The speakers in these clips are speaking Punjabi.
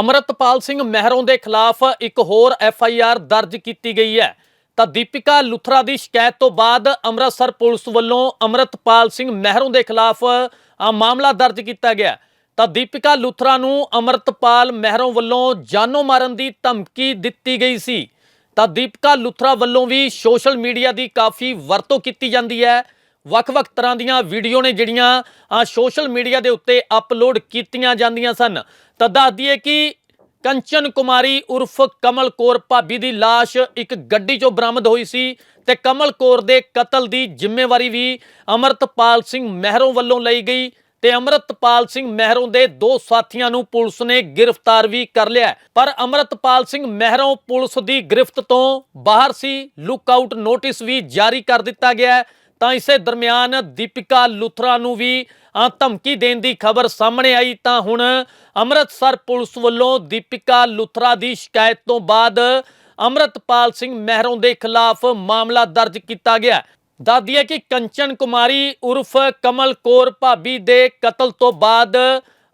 ਅਮਰਤਪਾਲ ਸਿੰਘ ਮਹਿਰੋਂ ਦੇ ਖਿਲਾਫ ਇੱਕ ਹੋਰ ਐਫ ਆਈ ਆਰ ਦਰਜ ਕੀਤੀ ਗਈ ਹੈ। ਤਾਂ ਦੀਪਿਕਾ ਲੁਥਰਾ ਦੀ ਸ਼ਿਕਾਇਤ ਤੋਂ ਬਾਅਦ ਅੰਮ੍ਰਿਤਸਰ ਪੁਲਿਸ ਵੱਲੋਂ ਅਮਰਤਪਾਲ ਸਿੰਘ ਮਹਿਰੋਂ ਦੇ ਖਿਲਾਫ ਮਾਮਲਾ ਦਰਜ ਕੀਤਾ ਗਿਆ। ਤਾਂ ਦੀਪਿਕਾ ਲੁਥਰਾ ਨੂੰ ਅਮਰਤਪਾਲ ਮਹਿਰੋਂ ਵੱਲੋਂ ਜਾਨੋਂ ਮਾਰਨ ਦੀ ਧਮਕੀ ਦਿੱਤੀ ਗਈ ਸੀ। ਤਾਂ ਦੀਪਿਕਾ ਲੁਥਰਾ ਵੱਲੋਂ ਵੀ ਸੋਸ਼ਲ ਮੀਡੀਆ ਦੀ ਕਾਫੀ ਵਰਤੋਂ ਕੀਤੀ ਜਾਂਦੀ ਹੈ। ਵੱਖ-ਵੱਖ ਤਰ੍ਹਾਂ ਦੀਆਂ ਵੀਡੀਓ ਨੇ ਜਿਹੜੀਆਂ ਆ ਸੋਸ਼ਲ ਮੀਡੀਆ ਦੇ ਉੱਤੇ ਅਪਲੋਡ ਕੀਤੀਆਂ ਜਾਂਦੀਆਂ ਸਨ। ਤਾਂ ਦੱਸ ਦਈਏ ਕਿ ਕੰਚਨ ਕੁਮਾਰੀ ਉਰਫ ਕਮਲ ਕੌਰ ਭਾਬੀ ਦੀ ਲਾਸ਼ ਇੱਕ ਗੱਡੀ 'ਚੋਂ ਬਰਾਮਦ ਹੋਈ ਸੀ ਤੇ ਕਮਲ ਕੌਰ ਦੇ ਕਤਲ ਦੀ ਜ਼ਿੰਮੇਵਾਰੀ ਵੀ ਅਮਰਤਪਾਲ ਸਿੰਘ ਮਹਿਰੋਂ ਵੱਲੋਂ ਲਈ ਗਈ ਤੇ ਅਮਰਤਪਾਲ ਸਿੰਘ ਮਹਿਰੋਂ ਦੇ ਦੋ ਸਾਥੀਆਂ ਨੂੰ ਪੁਲਿਸ ਨੇ ਗ੍ਰਿਫਤਾਰ ਵੀ ਕਰ ਲਿਆ ਪਰ ਅਮਰਤਪਾਲ ਸਿੰਘ ਮਹਿਰੋਂ ਪੁਲਿਸ ਦੀ ਗ੍ਰਿਫਤ ਤੋਂ ਬਾਹਰ ਸੀ ਲੁੱਕ ਆਊਟ ਨੋਟਿਸ ਵੀ ਜਾਰੀ ਕਰ ਦਿੱਤਾ ਗਿਆ ਹੈ। ਤਾਂ ਇਸੇ ਦਰਮਿਆਨ ਦੀਪਿਕਾ ਲੁਥਰਾ ਨੂੰ ਵੀ ਧਮਕੀ ਦੇਣ ਦੀ ਖਬਰ ਸਾਹਮਣੇ ਆਈ ਤਾਂ ਹੁਣ ਅੰਮ੍ਰਿਤਸਰ ਪੁਲਿਸ ਵੱਲੋਂ ਦੀਪਿਕਾ ਲੁਥਰਾ ਦੀ ਸ਼ਿਕਾਇਤ ਤੋਂ ਬਾਅਦ ਅੰਮ੍ਰਿਤਪਾਲ ਸਿੰਘ ਮਹਿਰੋਂ ਦੇ ਖਿਲਾਫ ਮਾਮਲਾ ਦਰਜ ਕੀਤਾ ਗਿਆ। ਦੱਸਦੀ ਹੈ ਕਿ ਕੰਚਨ ਕੁਮਾਰੀ ਉਰਫ ਕਮਲ ਕੌਰ ਭਾਬੀ ਦੇ ਕਤਲ ਤੋਂ ਬਾਅਦ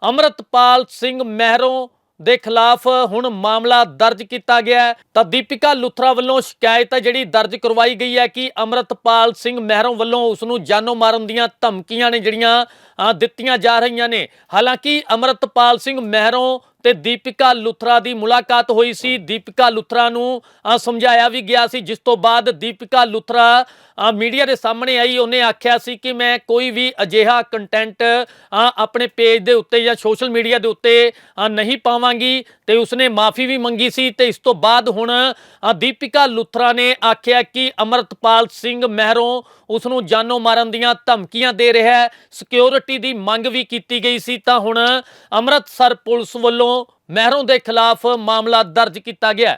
ਅੰਮ੍ਰਿਤਪਾਲ ਸਿੰਘ ਮਹਿਰੋਂ ਦੇ ਖਿਲਾਫ ਹੁਣ ਮਾਮਲਾ ਦਰਜ ਕੀਤਾ ਗਿਆ ਹੈ। ਤਾਂ ਦੀਪਿਕਾ ਲੁਥਰਾ ਵੱਲੋਂ ਸ਼ਿਕਾਇਤ ਹੈ ਜਿਹੜੀ ਦਰਜ ਕਰਵਾਈ ਗਈ ਹੈ ਕਿ ਅੰਮ੍ਰਿਤਪਾਲ ਸਿੰਘ ਮਹਿਰੋਂ ਵੱਲੋਂ ਉਸ ਨੂੰ ਜਾਨੋਂ ਮਾਰਨ ਦੀਆਂ ਧਮਕੀਆਂ ਨੇ ਜਿਹੜੀਆਂ ਦਿੱਤੀਆਂ ਜਾ ਰਹੀਆਂ ਨੇ। ਹਾਲਾਂਕਿ ਅੰਮ੍ਰਿਤਪਾਲ ਸਿੰਘ ਮਹਿਰੋਂ ਤੇ ਦੀਪਿਕਾ ਲੁਥਰਾ ਦੀ ਮੁਲਾਕਾਤ ਹੋਈ ਸੀ। ਦੀਪਿਕਾ ਲੁਥਰਾ ਨੂੰ ਸਮਝਾਇਆ ਵੀ ਗਿਆ ਸੀ। ਜਿਸ ਤੋਂ ਬਾਅਦ ਦੀਪਿਕਾ ਲੁਥਰਾ ਮੀਡੀਆ ਦੇ ਸਾਹਮਣੇ ਆਈ। ਉਹਨੇ ਆਖਿਆ ਸੀ ਕਿ ਮੈਂ ਕੋਈ ਵੀ ਅਜਿਹਾ ਕੰਟੈਂਟ ਆਪਣੇ ਪੇਜ ਦੇ ਉੱਤੇ ਜਾਂ ਸੋਸ਼ਲ ਮੀਡੀਆ ਦੇ ਉੱਤੇ ਨਹੀਂ ਪਾਵਾਂਗੀ ਤੇ ਉਸਨੇ ਮਾਫੀ ਵੀ ਮੰਗੀ ਸੀ। ਤੇ ਇਸ ਤੋਂ ਬਾਅਦ ਹੁਣ ਦੀਪਿਕਾ ਲੁਥਰਾ ਨੇ ਆਖਿਆ ਕਿ ਅਮਰਤਪਾਲ ਸਿੰਘ ਮਹਿਰੋਂ ਉਸ ਨੂੰ ਜਾਨੋਂ ਮਾਰਨ ਦੀਆਂ ਧਮਕੀਆਂ ਦੇ ਰਿਹਾ ਹੈ। ਸਿਕਿਉਰਿਟੀ ਦੀ ਮੰਗ ਵੀ ਕੀਤੀ ਗਈ ਸੀ। ਤਾਂ ਹੁਣ ਅੰਮ੍ਰਿਤਸਰ ਪੁਲਿਸ ਵੱਲੋਂ ਮਹਿਰੋਂ ਦੇ ਖਿਲਾਫ ਮਾਮਲਾ ਦਰਜ ਕੀਤਾ ਗਿਆ